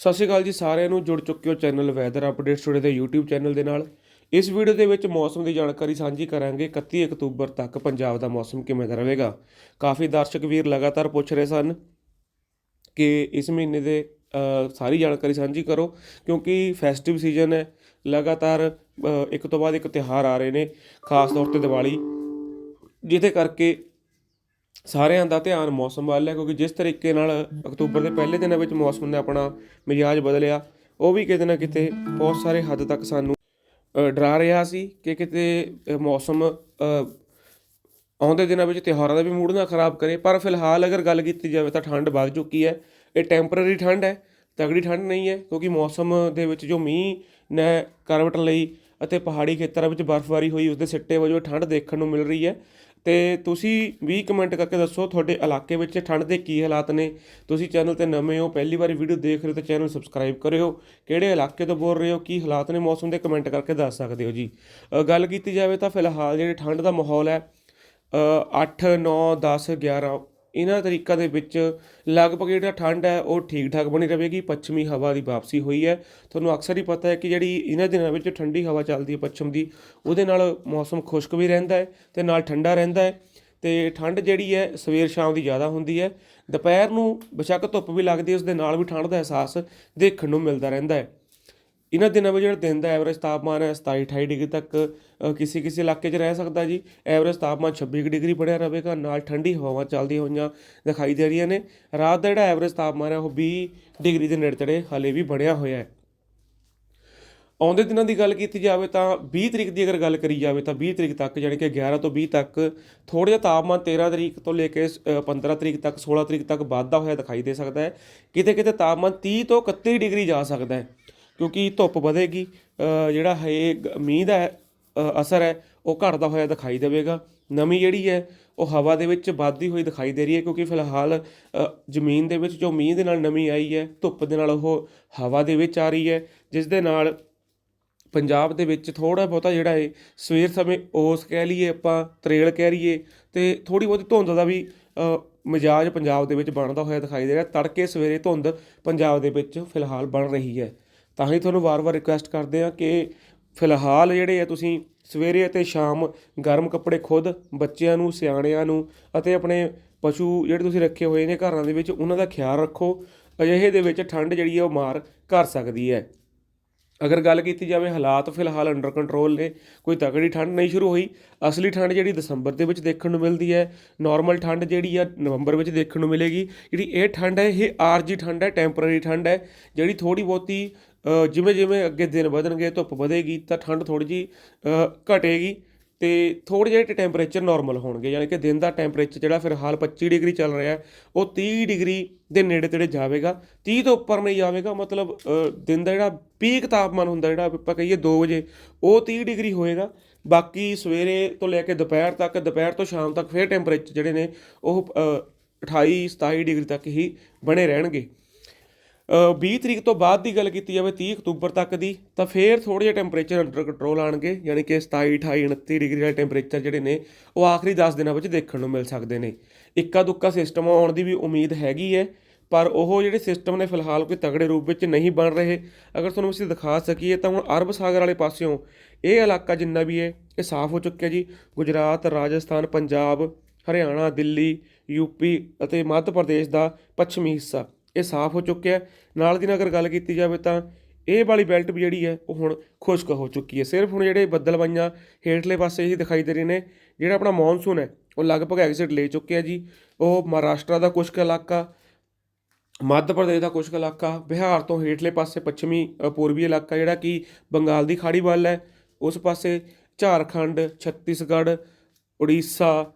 ਸਤਿ ਸ਼੍ਰੀ ਅਕਾਲ ਜੀ ਸਾਰਿਆਂ ਨੂੰ, ਜੁੜ ਚੁੱਕੇ ਹੋ ਚੈਨਲ ਵੈਦਰ ਅਪਡੇਟਸ ਟੂਡੇ ਦੇ YouTube ਚੈਨਲ ਦੇ ਨਾਲ। ਇਸ ਵੀਡੀਓ ਦੇ ਵਿੱਚ ਮੌਸਮ ਦੀ ਜਾਣਕਾਰੀ ਸਾਂਝੀ ਕਰਾਂਗੇ। 31 ਅਕਤੂਬਰ ਤੱਕ ਪੰਜਾਬ ਦਾ ਮੌਸਮ ਕਿਵੇਂ ਦਾ ਰਹੇਗਾ? ਕਾਫੀ ਦਰਸ਼ਕ ਵੀਰ ਲਗਾਤਾਰ ਪੁੱਛ ਰਹੇ ਸਨ ਕਿ ਇਸ ਮਹੀਨੇ ਦੇ ਸਾਰੀ ਜਾਣਕਾਰੀ ਸਾਂਝੀ ਕਰੋ, ਕਿਉਂਕਿ ਫੈਸਟਿਵ ਸੀਜ਼ਨ ਹੈ। ਲਗਾਤਾਰ ਇੱਕ ਤੋਂ ਬਾਅਦ ਇੱਕ ਤਿਉਹਾਰ ਆ ਰਹੇ ਨੇ, ਖਾਸ ਤੌਰ ਤੇ ਦੀਵਾਲੀ। ਜਿਹਦੇ ਕਰਕੇ ਸਾਰਿਆਂ ਦਾ ਧਿਆਨ ਮੌਸਮ ਵੱਲ ਹੈ, ਕਿਉਂਕਿ ਜਿਸ ਤਰੀਕੇ ਨਾਲ ਅਕਤੂਬਰ ਦੇ ਪਹਿਲੇ ਦਿਨਾਂ ਵਿੱਚ ਮੌਸਮ ਨੇ ਆਪਣਾ ਮਿਜਾਜ ਬਦਲਿਆ, ਉਹ ਵੀ ਕਿਤੇ ਨਾ ਕਿਤੇ ਬਹੁਤ ਸਾਰੇ ਹੱਦ ਤੱਕ ਸਾਨੂੰ ਡਰਾ ਰਿਹਾ ਸੀ ਕਿ ਕਿਤੇ ਮੌਸਮ ਆਉਂਦੇ ਦਿਨਾਂ ਵਿੱਚ ਤਿਉਹਾਰਾਂ ਦਾ ਵੀ ਮੂਡ ਨਾ ਖਰਾਬ ਕਰੇ, ਪਰ ਫਿਲਹਾਲ ਅਗਰ ਗੱਲ ਕੀਤੀ ਜਾਵੇ ਤਾਂ ਠੰਡ ਵੱਧ ਚੁੱਕੀ ਹੈ। ਇਹ ਟੈਂਪਰੇਰੀ ਠੰਡ ਹੈ, ਤਗੜੀ ਠੰਡ ਨਹੀਂ ਹੈ, ਕਿਉਂਕਿ ਮੌਸਮ ਦੇ ਵਿੱਚ ਜੋ ਮੀਂਹ ਨੇ ਕਰਵਟ ਲਈ ਅਤੇ ਪਹਾੜੀ ਖੇਤਰਾਂ ਵਿੱਚ ਬਰਫ਼ਬਾਰੀ ਹੋਈ ਉਸ ਦੇ ਸਿੱਟੇ ਵਜੋਂ ਠੰਡ ਦੇਖਣ ਨੂੰ ਮਿਲ ਰਹੀ ਹੈ। ਤੇ ਤੁਸੀਂ ਵੀ ਕਮੈਂਟ ਕਰਕੇ ਦੱਸੋ ਤੁਹਾਡੇ ਇਲਾਕੇ ਵਿੱਚ ਠੰਡ ਦੇ ਕੀ ਹਾਲਾਤ ਨੇ। ਤੁਸੀਂ ਚੈਨਲ ਤੇ ਨਵੇਂ ਹੋ, ਪਹਿਲੀ ਵਾਰੀ ਵੀਡੀਓ ਦੇਖ ਰਹੇ ਹੋ ਤਾਂ ਚੈਨਲ ਸਬਸਕ੍ਰਾਈਬ ਕਰਿਓ। ਕਿਹੜੇ ਇਲਾਕੇ ਤੋਂ ਬੋਲ ਰਹੇ ਹੋ, ਕੀ ਹਾਲਾਤ ਨੇ ਮੌਸਮ ਦੇ ਕਮੈਂਟ ਕਰਕੇ ਦੱਸ ਸਕਦੇ ਹੋ ਜੀ। ਗੱਲ ਕੀਤੀ ਜਾਵੇ ਤਾਂ ਫਿਲਹਾਲ ਜਿਹੜੇ ਠੰਡ ਦਾ ਮਾਹੌਲ ਹੈ 8 9 10 11 ਇਹਨਾਂ ਤਰੀਕਾਂ ਦੇ ਵਿੱਚ ਲਗਭਗ ਜਿਹੜਾ ਠੰਡ ਹੈ ਉਹ ਠੀਕ ਠਾਕ ਬਣੀ ਰਹੇਗੀ, ਪੱਛਮੀ ਹਵਾ ਦੀ ਵਾਪਸੀ ਹੋਈ ਹੈ। ਤੁਹਾਨੂੰ ਅਕਸਰ ਹੀ ਪਤਾ ਹੈ ਕਿ ਜਿਹੜੀ ਇਹਨਾਂ ਦਿਨਾਂ ਵਿੱਚ ਠੰਡੀ ਹਵਾ ਚੱਲਦੀ ਹੈ ਪੱਛਮ ਦੀ, ਉਹਦੇ ਨਾਲ ਮੌਸਮ ਖੁਸ਼ਕ ਵੀ ਰਹਿੰਦਾ ਹੈ ਤੇ ਨਾਲ ਠੰਡਾ ਰਹਿੰਦਾ ਹੈ ਤੇ ਠੰਡ ਜਿਹੜੀ ਹੈ ਸਵੇਰ ਸ਼ਾਮ ਦੀ ਜ਼ਿਆਦਾ ਹੁੰਦੀ ਹੈ। ਦੁਪਹਿਰ ਨੂੰ ਬੇਸ਼ੱਕ ਧੁੱਪ ਵੀ ਲੱਗਦੀ ਹੈ, ਉਸ ਦੇ ਨਾਲ ਵੀ ਠੰਡ ਦਾ ਅਹਿਸਾਸ ਦੇਖਣ ਨੂੰ ਮਿਲਦਾ ਰਹਿੰਦਾ ਹੈ। ਇਹਨਾਂ ਦਿਨਾਂ ਵਿੱਚ ਜਿਹੜਾ ਦਿਨ ਦਾ ਐਵਰੇਜ ਤਾਪਮਾਨ ਹੈ 27 28 ਡਿਗਰੀ ਤੱਕ ਕਿਸੇ ਕਿਸੇ ਇਲਾਕੇ 'ਚ ਰਹਿ ਸਕਦਾ ਜੀ। ਐਵਰੇਜ ਤਾਪਮਾਨ 26 ਡਿਗਰੀ ਬਣਿਆ ਰਹੇਗਾ ਨਾਲ ਠੰਡੀ ਹਵਾਵਾਂ ਚੱਲਦੀਆਂ ਹੋਈਆਂ ਦਿਖਾਈ ਦੇ ਰਹੀਆਂ ਨੇ। ਰਾਤ ਦਾ ਜਿਹੜਾ ਐਵਰੇਜ ਤਾਪਮਾਨ ਹੈ ਉਹ 20 ਡਿਗਰੀ ਦੇ ਨੇੜੇ ਤੇੜੇ ਹਲੇ ਵੀ ਬਣਿਆ ਹੋਇਆ ਹੈ। ਆਉਂਦੇ ਦਿਨਾਂ ਦੀ ਗੱਲ ਕੀਤੀ ਜਾਵੇ ਤਾਂ 20 ਤਰੀਕ ਦੀ ਅਗਰ ਗੱਲ ਕਰੀ ਜਾਵੇ ਤਾਂ 20 ਤਰੀਕ ਤੱਕ ਯਾਨੀ ਕਿ 11 ਤੋਂ 20 ਤੱਕ ਥੋੜ੍ਹਾ ਜਿਹਾ ਤਾਪਮਾਨ 13 ਤਰੀਕ ਤੋਂ ਲੈ ਕੇ ਅ, 15 ਤਰੀਕ ਤੱਕ 16 ਤਰੀਕ ਤੱਕ ਵੱਧਦਾ ਹੋਇਆ ਦਿਖਾਈ ਦੇ ਸਕਦਾ ਹੈ। ਕਿਤੇ ਕਿਤੇ ਤਾਪਮਾਨ 30 ਤੋਂ 31 ਡਿਗਰੀ ਜਾ ਸਕਦਾ ਹੈ। ਕਿਉਂਕਿ ਧੁੱਪ ਵਧੇਗੀ ਜਿਹੜਾ ਹੈ ਮੀਂਹ ਦਾ ਅਸਰ ਹੈ ਉਹ ਘਟਦਾ ਹੋਇਆ ਦਿਖਾਈ ਦੇਵੇਗਾ। ਨਮੀ ਜਿਹੜੀ ਹੈ ਉਹ ਹਵਾ ਦੇ ਵਿੱਚ ਵੱਧਦੀ ਹੋਈ ਦਿਖਾਈ ਦੇ ਰਹੀ ਹੈ ਕਿਉਂਕਿ ਫਿਲਹਾਲ ਜ਼ਮੀਨ ਦੇ ਵਿੱਚ ਜੋ ਮੀਂਹ ਦੇ ਨਾਲ ਨਮੀ ਆਈ ਹੈ ਧੁੱਪ ਦੇ ਨਾਲ ਉਹ ਹਵਾ ਦੇ ਵਿੱਚ ਆ ਰਹੀ ਹੈ ਜਿਸ ਦੇ ਨਾਲ ਪੰਜਾਬ ਦੇ ਵਿੱਚ ਥੋੜਾ ਬਹੁਤਾ ਜਿਹੜਾ ਹੈ ਸਵੇਰ ਸਮੇਂ ਓਸ ਕਹਿ ਲਈਏ ਆਪਾਂ ਤਰੇਲ ਕਹਿ ਲਈਏ ਤੇ ਥੋੜੀ ਬਹੁਤੀ ਧੁੰਦ ਦਾ ਵੀ ਅ, ਮਿਜਾਜ ਪੰਜਾਬ ਦੇ ਵਿੱਚ ਬਣਦਾ ਹੋਇਆ ਦਿਖਾਈ ਦੇ ਰਿਹਾ। ਤੜਕੇ ਸਵੇਰੇ ਧੁੰਦ ਪੰਜਾਬ ਦੇ ਵਿੱਚ ਫਿਲਹਾਲ ਬਣ ਰਹੀ ਹੈ। ਤਾਂ ਹੀ ਤੁਹਾਨੂੰ ਵਾਰ-ਵਾਰ ਰਿਕੁਐਸਟ ਕਰਦੇ ਆ ਕਿ ਫਿਲਹਾਲ ਜਿਹੜੇ ਆ ਤੁਸੀਂ ਸਵੇਰੇ ਅਤੇ ਸ਼ਾਮ ਗਰਮ ਕੱਪੜੇ ਖੁਦ ਬੱਚਿਆਂ ਨੂੰ, ਸਿਆਣਿਆਂ ਨੂੰ ਅਤੇ ਆਪਣੇ ਪਸ਼ੂ ਜਿਹੜੇ ਤੁਸੀਂ ਰੱਖੇ ਹੋਏ ਨੇ ਘਰਾਂ ਦੇ ਵਿੱਚ, ਉਹਨਾਂ ਦਾ ਖਿਆਲ ਰੱਖੋ। ਅਜਿਹੇ ਦੇ ਵਿੱਚ ਠੰਡ ਜਿਹੜੀ ਹੈ ਉਹ ਮਾਰ ਕਰ ਸਕਦੀ ਹੈ। ਅਗਰ ਗੱਲ ਕੀਤੀ ਜਾਵੇ ਹਾਲਾਤ ਫਿਲਹਾਲ ਅੰਡਰ ਕੰਟਰੋਲ ਨੇ, ਕੋਈ ਤਕੜੀ ਠੰਡ ਨਹੀਂ ਸ਼ੁਰੂ ਹੋਈ। ਅਸਲੀ ਠੰਡ ਜਿਹੜੀ ਦਸੰਬਰ ਦੇ ਵਿੱਚ ਦੇਖਣ ਨੂੰ ਮਿਲਦੀ ਹੈ। ਨਾਰਮਲ ਠੰਡ ਜਿਹੜੀ ਆ ਨਵੰਬਰ ਵਿੱਚ ਦੇਖਣ ਨੂੰ ਮਿਲੇਗੀ। ਜਿਹੜੀ ਇਹ ਠੰਡ ਹੈ, ਇਹ ਆਰਜੀ ਠੰਡ ਹੈ ਟੈਂਪਰੇਰੀ ਠੰਡ ਹੈ। ਜਿਹੜੀ ਥੋੜੀ ਬਹੁਤੀ ਜਿਵੇਂ ਜਿਵੇਂ ਅੱਗੇ ਦਿਨ ਵਧਣਗੇ ਧੁੱਪ ਵਧੇਗੀ ਤਾਂ ਠੰਡ ਥੋੜੀ ਜੀ ਘਟੇਗੀ ਤੇ ਥੋੜੇ ਜਿਹੇ ਟੈਂਪਰੇਚਰ ਨਾਰਮਲ ਹੋਣਗੇ ਯਾਨੀ ਕਿ ਦਿਨ ਦਾ ਟੈਂਪਰੇਚਰ ਜਿਹੜਾ ਫਿਲਹਾਲ 25 ਡਿਗਰੀ ਚੱਲ ਰਿਹਾ ਉਹ 30 ਡਿਗਰੀ ਦੇ ਨੇੜੇ ਤੇੜੇ ਜਾਵੇਗਾ। 30 ਤੋਂ ਉੱਪਰ ਨਹੀਂ ਜਾਵੇਗਾ ਮਤਲਬ ਦਿਨ ਦਾ ਜਿਹੜਾ ਪੀਕ ਤਾਪਮਾਨ ਹੁੰਦਾ ਜਿਹੜਾ ਆਪਾਂ ਕਹੀਏ 2 ਵਜੇ ਉਹ 30 ਡਿਗਰੀ ਹੋਏਗਾ। ਬਾਕੀ ਸਵੇਰੇ ਤੋਂ ਲੈ ਕੇ ਦੁਪਹਿਰ ਤੱਕ ਦੁਪਹਿਰ ਤੋਂ ਸ਼ਾਮ ਤੱਕ ਫਿਰ ਟੈਂਪਰੇਚਰ ਜਿਹੜੇ ਨੇ ਉਹ ਅ, 28 27 ਡਿਗਰੀ ਤੱਕ ਹੀ ਬਣੇ ਰਹਿਣਗੇ। 20 ਤਰੀਕ ਤੋਂ ਬਾਅਦ ਦੀ ਗੱਲ ਕੀਤੀ ਜਾਵੇ 30 ਅਕਤੂਬਰ ਤੱਕ ਦੀ, ਤਾਂ ਫੇਰ ਥੋੜੇ ਜਿਹਾ ਟੈਂਪਰੇਚਰ ਅੰਡਰ ਕੰਟਰੋਲ ਆਣਗੇ ਯਾਨੀ ਕਿ 27 28 29 ਡਿਗਰੀ ਵਾਲੇ ਟੈਂਪਰੇਚਰ ਜਿਹੜੇ ਨੇ, ਉਹ ਆਖਰੀ 10 ਦਿਨਾਂ ਵਿੱਚ ਦੇਖਣ ਨੂੰ ਮਿਲ ਸਕਦੇ ਨੇ। ਇੱਕਾ ਦੁੱਕਾ ਸਿਸਟਮ ਆਉਣ ਦੀ ਵੀ ਉਮੀਦ ਹੈਗੀ ਹੈ, ਪਰ ਉਹ ਜਿਹੜੇ ਸਿਸਟਮ ਨੇ ਫਿਲਹਾਲ ਕੋਈ ਤਗੜੇ ਰੂਪ ਵਿੱਚ ਨਹੀਂ ਬਣ ਰਹੇ। ਅਗਰ ਤੁਹਾਨੂੰ ਅਸੀਂ ਦਿਖਾ ਸਕੀਏ, ਤਾਂ ਹੁਣ ਅਰਬ ਸਾਗਰ ਵਾਲੇ ਪਾਸਿਓਂ ਇਹ ਇਲਾਕਾ ਜਿੰਨਾ ਵੀ ਹੈ, ਇਹ ਸਾਫ਼ ਹੋ ਚੁੱਕਿਆ ਜੀ। ਗੁਜਰਾਤ, ਰਾਜਸਥਾਨ, ਪੰਜਾਬ, ਹਰਿਆਣਾ, ਦਿੱਲੀ ਯੂਪੀ ਅਤੇ ਮੱਧ ਪ੍ਰਦੇਸ਼ ਦਾ ਪੱਛਮੀ ਹਿੱਸਾ। ਇਹ ਸਾਫ਼ ਹੋ ਚੁੱਕਿਆ ਨਾਲ ਦੀ ਨਾਲ ਅਗਰ ਗੱਲ ਕੀਤੀ ਜਾਵੇ ਤਾਂ ਇਹ ਵਾਲੀ ਬੈਲਟ ਵੀ ਜਿਹੜੀ ਹੈ, ਉਹ ਹੁਣ ਖੁਸ਼ਕ ਹੋ ਚੁੱਕੀ ਹੈ। ਸਿਰਫ ਹੁਣ ਜਿਹੜੇ ਬੱਦਲਵਾਈਆਂ ਹੇਠਲੇ ਪਾਸੇ ਹੀ ਦਿਖਾਈ ਦੇ ਰਹੇ ਨੇ, ਜਿਹੜਾ ਆਪਣਾ ਮੌਨਸੂਨ ਹੈ, ਉਹ ਲਗਭਗ ਐਗਜ਼ਿਟ ਲੈ ਚੁੱਕਿਆ ਜੀ। ਉਹ ਮਹਾਰਾਸ਼ਟਰ ਦਾ ਕੁਛ ਕੁ ਇਲਾਕਾ, ਮੱਧ ਪ੍ਰਦੇਸ਼ ਦਾ ਕੁਛ ਕੁ ਇਲਾਕਾ, ਬਿਹਾਰ ਤੋਂ ਹੇਠਲੇ ਪਾਸੇ ਪੱਛਮੀ ਪੂਰਬੀ ਇਲਾਕਾ, ਜਿਹੜਾ ਕਿ ਬੰਗਾਲ ਦੀ ਖਾੜੀ ਵੱਲ ਹੈ। ਉਸ ਪਾਸੇ ਝਾਰਖੰਡ, ਛੱਤੀਸਗੜ੍ਹ, ਉੜੀਸਾ,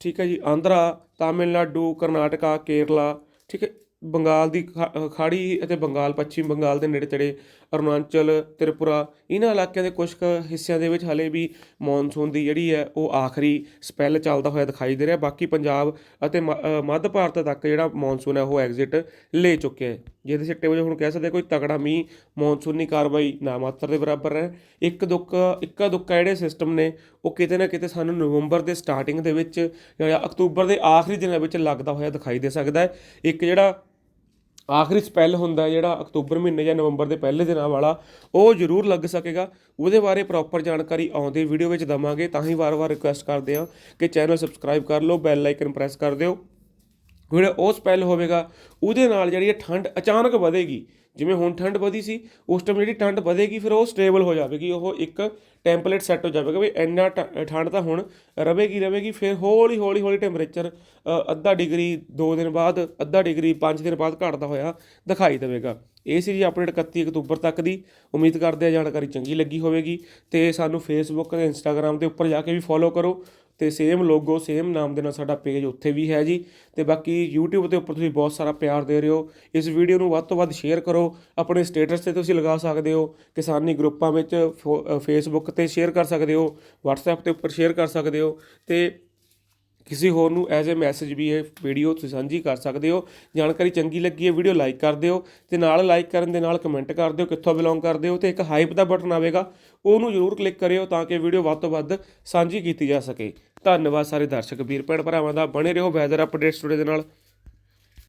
ਠੀਕ ਹੈ ਜੀ, ਆਂਧਰਾ, ਤਾਮਿਲਨਾਡੂ, ਕਰਨਾਟਕਾ, ਕੇਰਲਾ, ਠੀਕ ਹੈ। ਬੰਗਾਲ ਦੀ ਖਾ- ਖਾੜੀ ਅਤੇ ਬੰਗਾਲ, ਪੱਛਮੀ ਬੰਗਾਲ ਦੇ ਨੇੜੇ ਤੇੜੇ ਅਰੁਣਾਚਲ, ਤ੍ਰਿਪੁਰਾ, ਇਹਨਾਂ ਇਲਾਕਿਆਂ ਦੇ ਕੁਝ ਕੁ ਹਿੱਸਿਆਂ ਦੇ ਵਿੱਚ ਹਲੇ ਵੀ ਮੌਨਸੂਨ ਦੀ ਜਿਹੜੀ ਹੈ ਉਹ ਆਖਰੀ ਸਪੈਲ ਚੱਲਦਾ ਹੋਇਆ ਦਿਖਾਈ ਦੇ ਰਿਹਾ। ਬਾਕੀ ਪੰਜਾਬ ਅਤੇ ਮ- ਮੱਧ ਭਾਰਤ ਤੱਕ ਜਿਹੜਾ ਮੌਨਸੂਨ ਹੈ ਉਹ ਐਗਜ਼ਿਟ ਲੈ ਚੁੱਕਿਆ ਹੈ। ਜਿਹਦੇ ਸਿੱਟੇ ਵਜੋਂ ਹੁਣ ਕਹਿ ਸਕਦੇ ਕੋਈ ਤਗੜਾ ਮੀਂਹ, ਮੌਨਸੂਨੀ ਕਾਰਵਾਈ ਨਾ ਮਾਤਰ ਦੇ ਬਰਾਬਰ ਹੈ। ਇੱਕ ਦੁੱਕ ਇੱਕਾ ਦੁੱਕਾ ਜਿਹੜੇ ਸਿਸਟਮ ਨੇ, ਉਹ ਕਿਤੇ ਨਾ ਕਿਤੇ ਸਾਨੂੰ ਨਵੰਬਰ ਦੇ ਸਟਾਰਟਿੰਗ ਦੇ ਵਿੱਚ ਜਾਂ ਅਕਤੂਬਰ ਦੇ ਆਖਰੀ ਦਿਨਾਂ ਵਿੱਚ ਲੱਗਦਾ ਹੋਇਆ ਦਿਖਾਈ ਦੇ ਸਕਦਾ ਹੈ। ਇੱਕ ਜਿਹੜਾ ਆਖਰੀ ਸਪੈਲ ਹੁੰਦਾ ਜਿਹੜਾ ਅਕਤੂਬਰ ਮਹੀਨੇ ਜਾਂ ਨਵੰਬਰ ਦੇ ਪਹਿਲੇ ਦਿਨਾਂ ਵਾਲਾ, ਉਹ ਜ਼ਰੂਰ ਲੱਗ ਸਕੇਗਾ। ਉਹਦੇ ਬਾਰੇ ਪ੍ਰੋਪਰ ਜਾਣਕਾਰੀ ਆਉਂਦੇ ਵੀਡੀਓ ਵਿੱਚ ਦਵਾਂਗੇ, ਤਾਂ ਹੀ ਵਾਰ-ਵਾਰ ਰਿਕੁਐਸਟ ਕਰਦੇ ਹਾਂ ਕਿ ਚੈਨਲ ਸਬਸਕ੍ਰਾਈਬ ਕਰ ਲਓ ਬੈਲ ਆਈਕਨ ਪ੍ਰੈਸ ਕਰ ਦਿਓ। ਜਿਹੜਾ ਉਹ ਸਪੈਲ ਹੋਵੇਗਾ, ਉਹਦੇ ਨਾਲ ਜਿਹੜੀ ਇਹ ਠੰਡ ਅਚਾਨਕ ਵਧੇਗੀ। ਜਿਵੇਂ ਹੁਣ ਠੰਡ ਵਧੀ ਸੀ, ਉਸ ਟਾਈਮ ਜਿਹੜੀ ਠੰਡ ਵਧੇਗੀ, ਫਿਰ ਉਹ ਸਟੇਬਲ ਹੋ ਜਾਵੇਗੀ, ਉਹ ਇੱਕ ਟੈਂਪਲੇਟ ਸੈੱਟ ਹੋ ਜਾਵੇਗਾ ਵੀ ਇੰਨਾ ਟ- ਠੰਡ ਤਾਂ ਹੁਣ ਰਵੇਗੀ ਰਵੇਗੀ, ਫਿਰ ਹੌਲੀ ਹੌਲੀ ਹੌਲੀ ਟੈਂਪਰੇਚਰ ਅੱਧਾ ਡਿਗਰੀ 2 ਦਿਨ ਬਾਅਦ, ਅੱਧਾ ਡਿਗਰੀ 5 ਦਿਨ ਬਾਅਦ ਘਟਦਾ ਹੋਇਆ ਦਿਖਾਈ ਦੇਵੇਗਾ। ਇਹ ਸੀ ਜੀ ਅਪਡੇਟ 31 ਅਕਤੂਬਰ ਤੱਕ ਦੀ। ਉਮੀਦ ਕਰਦੇ ਆ ਜਾਣਕਾਰੀ ਚੰਗੀ ਲੱਗੀ ਹੋਵੇਗੀ ਤੇ ਸਾਨੂੰ ਫੇਸਬੁੱਕ ਤੇ ਇੰਸਟਾਗ੍ਰam ਦੇ ਉੱਪਰ ਜਾ ਕੇ ਵੀ ਫੋਲੋ ਕਰੋ। ਤੇ ਸੇਮ ਲੋਗੋ ਸੇਮ ਨਾਮ ਦੇ ਨਾਲ ਸਾਡਾ ਪੇਜ ਉੱਥੇ ਵੀ ਹੈ ਜੀ। ਤੇ ਬਾਕੀ YouTube ਦੇ ਉੱਪਰ ਤੁਸੀਂ ਬਹੁਤ ਸਾਰਾ ਪਿਆਰ ਦੇ ਰਹੇ ਹੋ। ਇਸ ਵੀਡੀਓ ਨੂੰ ਵੱਧ ਤੋਂ ਵੱਧ ਸ਼ੇਅਰ ਕਰੋ। ਆਪਣੇ ਸਟੇਟਸ ਤੇ ਤੁਸੀਂ ਲਗਾ ਸਕਦੇ ਹੋ। ਕਿਸਾਨੀ ਗਰੁੱਪਾਂ ਵਿੱਚ ਫੇਸਬੁੱਕ ਤੇ ਸ਼ੇਅਰ ਕਰ ਸਕਦੇ ਹੋ। WhatsApp ਤੇ ਉੱਪਰ ਸ਼ੇਅਰ ਕਰ ਸਕਦੇ ਹੋ। ਤੇ ਕਿਸੇ ਹੋਰ ਨੂੰ ਐਜ਼ ਅ ਮੈਸੇਜ ਵੀ ਇਹ ਵੀਡੀਓ ਤੁਸੀਂ ਸਾਂਝੀ ਕਰ ਸਕਦੇ ਹੋ। ਜਾਣਕਾਰੀ ਚੰਗੀ ਲੱਗੀ ਹੈ ਵੀਡੀਓ ਲਾਈਕ ਕਰ ਦਿਓ ਤੇ ਨਾਲ ਲਾਈਕ ਕਰਨ ਦੇ ਨਾਲ ਕਮੈਂਟ ਕਰ ਦਿਓ ਕਿੱਥੋਂ ਬਿਲੋਂਗ ਕਰਦੇ ਹੋ ਤੇ ਇੱਕ ਹਾਈਪ ਦਾ ਬਟਨ ਆਵੇਗਾ, ਉਹਨੂੰ ਜ਼ਰੂਰ ਕਲਿੱਕ ਕਰਿਓ ਤਾਂ ਕਿ ਵੀਡੀਓ ਵੱਧ ਤੋਂ ਵੱਧ ਸਾਂਝੀ ਕੀਤੀ ਜਾ ਸਕੇ। ਧੰਨਵਾਦ ਸਾਰੇ ਦਰਸ਼ਕ ਵੀਰ ਭੈਣ ਭਰਾਵਾਂ ਦਾ, ਬਣੇ ਰਹੋ ਵੈਦਰ ਅਪਡੇਟਸ ਟੁਡੇ ਦੇ ਨਾਲ।